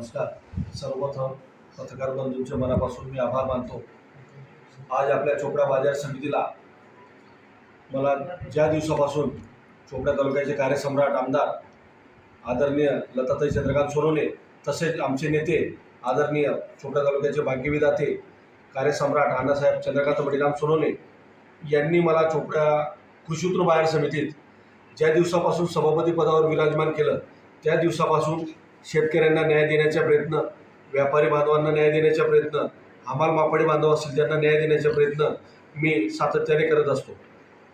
नमस्कार. सर्वप्रथम पत्रकार बंधूंचे मनापासून मी आभार मानतो. आज आपल्या चोपडा बाजार समितीला मला ज्या दिवसापासून चोपडा तालुक्याचे कार्यसम्राट आमदार आदरणीय लताताई चंद्रकांत सोनवणे तसेच आमचे नेते आदरणीय चोपडा तालुक्याचे भाग्यविदाते कार्यसम्राट अण्णासाहेब चंद्रकांत बडीराम सोनवणे यांनी मला चोपडा कृषी बाहेर समितीत ज्या दिवसापासून सभापती पदावर विराजमान केलं त्या दिवसापासून शेतकऱ्यांना न्याय देण्याचा प्रयत्न व्यापारी बांधवांना न्याय देण्याचा प्रयत्न हमाल मापाडी बांधव असतील त्यांना न्याय देण्याचा प्रयत्न मी सातत्याने करत असतो.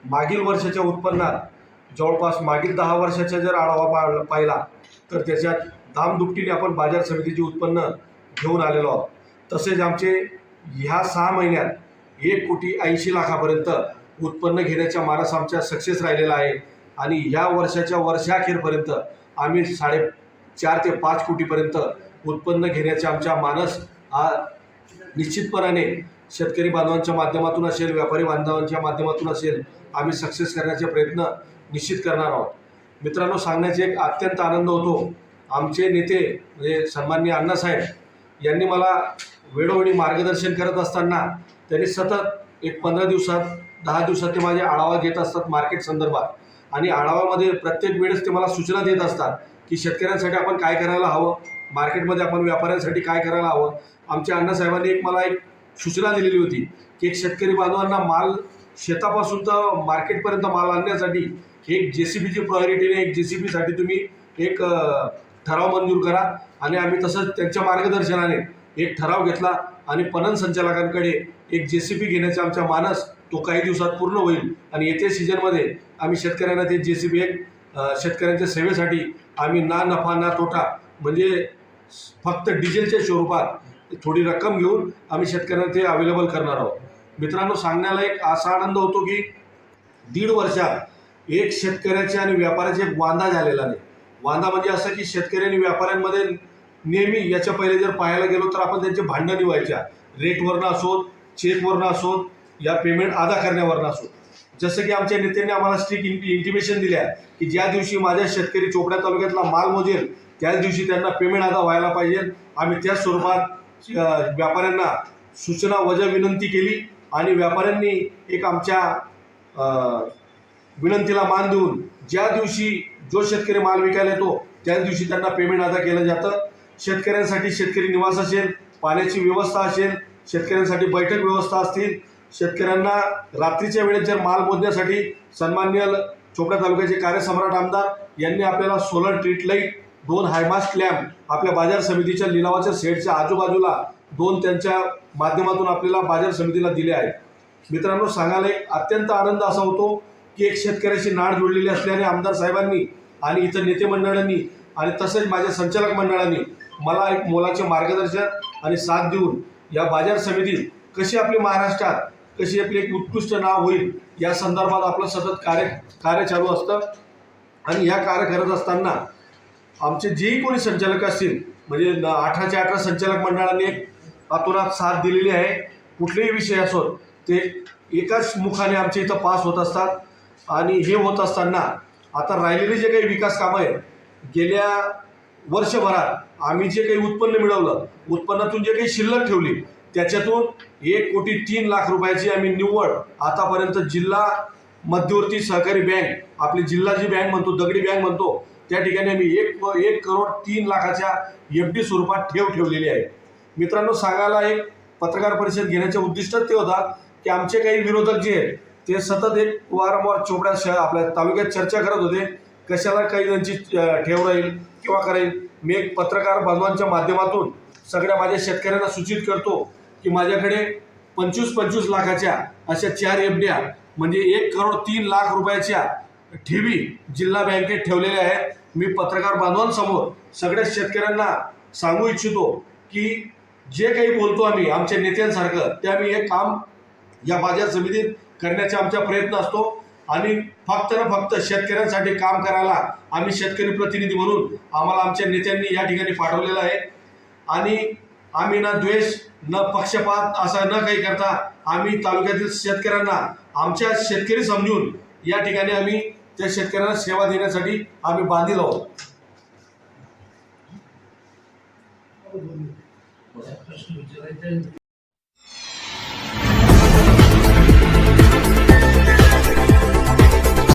मागील वर्षाच्या उत्पन्नात जवळपास मागील दहा वर्षाचा जर आढावा पा पाहिला तर त्याच्यात दामदुपटीने आपण बाजार समितीचे उत्पन्न घेऊन आलेलो आहोत. तसेच आमचे ह्या सहा महिन्यात एक कोटी ऐंशी लाखापर्यंत उत्पन्न घेण्याच्या मानस आमच्या सक्सेस राहिलेला आहे. आणि ह्या वर्षाच्या वर्षाखेरपर्यंत आम्ही साडे चार ते पाच कोटीपर्यंत उत्पन्न घेण्याचा आमचा मानस हा निश्चितपणाने शेतकरी बांधवांच्या माध्यमातून असेल व्यापारी बांधवांच्या माध्यमातून असेल आम्ही सक्सेस करण्याचे प्रयत्न निश्चित करणार आहोत. मित्रांनो सांगण्याचे एक अत्यंत आनंद होतो. आमचे नेते म्हणजे सन्माननीय अण्णासाहेब यांनी मला वेळोवेळी मार्गदर्शन करत असताना त्यांनी सतत एक पंधरा दिवसात दहा दिवसात ते माझे आढावा घेत असतात मार्केट संदर्भात. आणि आढावामध्ये प्रत्येक वेळेस ते मला सूचना देत असतात. की शेतकऱ्यांसाठी आपण काय करायला हवं? मार्केटमध्ये आपण व्यापाऱ्यांसाठी काय करायला हवं? आमच्या अण्णासाहेबांनी एक मला एक सूचना दिलेली होती की एक शेतकरी बांधवांना माल शेतापासून तर मार्केटपर्यंत माल आणण्यासाठी एक जे सी बीची प्रायोरिटीने एक जे सी बीसाठी तुम्ही एक ठराव मंजूर करा. आणि आम्ही तसंच त्यांच्या मार्गदर्शनाने एक ठराव घेतला आणि पणन संचालकांकडे एक जे सी बी घेण्याचा आमचा मानस तो काही दिवसात पूर्ण होईल. आणि येत्या सीझनमध्ये आम्ही शेतकऱ्यांना ते जे सी बी एक शेतकऱ्यांच्या सेवेसाठी आम्ही ना नफा ना तोटा म्हणजे फक्त डिझेलच्या स्वरूपात थोडी रक्कम घेऊन आम्ही शेतकऱ्यांना ते अवेलेबल करणार आहोत. मित्रांनो सांगण्याला एक असा आनंद होतो की दीड वर्षात एक शेतकऱ्याचे आणि व्यापाऱ्याचे एक वांदा झालेला नाही. वांदा म्हणजे असं की शेतकरी आणि व्यापाऱ्यांमध्ये नेहमी याच्या पहिले जर पाहायला गेलो तर आपण त्यांचे भांडणं निवायच्या. रेटवरनं असोत चेकवरनं असोत या पेमेंट अदा करण्यावरनं असोत. जसं की आमच्या नेत्यांनी आम्हाला स्ट्रिक्ट इंटिमेशन दिल्या की ज्या दिवशी माझ्या शेतकरी चोपड्या तालुक्यातला माल मोजेल त्याच दिवशी त्यांना पेमेंट आता व्हायला पाहिजे. आम्ही त्याच स्वरूपात व्यापाऱ्यांना सूचना वजा विनंती केली आणि व्यापाऱ्यांनी एक आमच्या विनंतीला मान देऊन ज्या दिवशी जो शेतकरी माल विकायला येतो त्याच दिवशी त्यांना पेमेंट अदा केलं जातं. शेतकऱ्यांसाठी शेतकरी निवास असेल पाण्याची व्यवस्था असेल शेतकऱ्यांसाठी बैठक व्यवस्था असतील शेतकऱ्यांना रात्रीच्या वेळेत जर माल मोजण्यासाठी सन्मान्य चोपडा तालुक्याचे कार्यसम्राट आमदार यांनी आपल्याला सोलर ट्रीट लाइट दोन हायमास्ट लॅम्प आपल्या बाजार समितीच्या लिलावाच्या सेटच्या आजूबाजूला दोन त्यांच्या माध्यमातून आपल्याला बाजार समितीला दिले आहेत. मित्रांनो सांगायला एक अत्यंत आनंद असा होतो की एक शेतकऱ्याशी नाड जोडलेली असल्याने आमदार साहेबांनी आणि इतर नेते मंडळांनी आणि तसेच माझ्या संचालक मंडळांनी मला एक मोलाचे मार्गदर्शन आणि साथ देऊन या बाजार समितीत कशी आपली महाराष्ट्रात कशी आपली एक उत्कृष्ट नाव होईल या संदर्भात आपलं सतत कार्य कार्य चालू असतं. आणि ह्या कार्य करत असताना आमचे जेही कोणी संचालक असतील म्हणजे अठराच्या अठरा संचालक मंडळांनी एक अतोनात साथ दिलेली आहे. कुठलेही विषय असो ते एकाच मुखाने आमच्या इथं पास होत असतात. आणि हे होत असताना आता राहिलेले जे काही विकास कामं आहेत गेल्या वर्षभरात आम्ही जे काही उत्पन्न मिळवलं उत्पन्नातून जे काही शिल्लक ठेवली त्याच्यातून एक कोटी तीन लाख रुपयाची आम्ही निव्वळ आतापर्यंत जिल्हा मध्यवर्ती सहकारी बँक आपली जिल्हा जी बँक म्हणतो दगडी बँक म्हणतो त्या ठिकाणी आम्ही एक एक करोड तीन लाखाच्या एफ डी स्वरूपात ठेव ठेवलेली आहे. मित्रांनो सांगायला एक पत्रकार परिषद घेण्याचे उद्दिष्टच ते होता की आमचे काही विरोधक जे आहेत ते सतत एक वारंवार चोपड्या शहर आपल्या तालुक्यात चर्चा करत होते कशाला काही त्यांची ठेव राहील किंवा करेल मी एक पत्रकार बांधवांच्या माध्यमातून सगळ्या माझ्या शेतकऱ्यांना सूचित करतो की माझ्याकडे पंचवीस पंचवीस लाखाच्या अशा चार एफ ड्या म्हणजे एक करोड तीन लाख रुपयाच्या ठेवी जिल्हा बँकेत ठेवलेल्या आहेत. मी पत्रकार बांधवांसमोर सगळ्या शेतकऱ्यांना सांगू इच्छितो की जे काही बोलतो आम्ही आमच्या नेत्यांसारखं ते आम्ही हे काम या बाजार समितीत करण्याचा आमचा प्रयत्न असतो. आणि फक्त ना फक्त शेतकऱ्यांसाठी काम करायला आम्ही शेतकरी प्रतिनिधी म्हणून आम्हाला आमच्या नेत्यांनी या ठिकाणी पाठवलेलं आहे. आणि आम्ही ना द्वेष न पक्षपात असा न काही करता आम्ही तालुक्यातील शेतकऱ्यांना आमच्या शेतकरी समजून या ठिकाणी आम्ही त्या शेतकऱ्यांना सेवा देण्यासाठी आम्ही बांधील आहोत. प्रश्न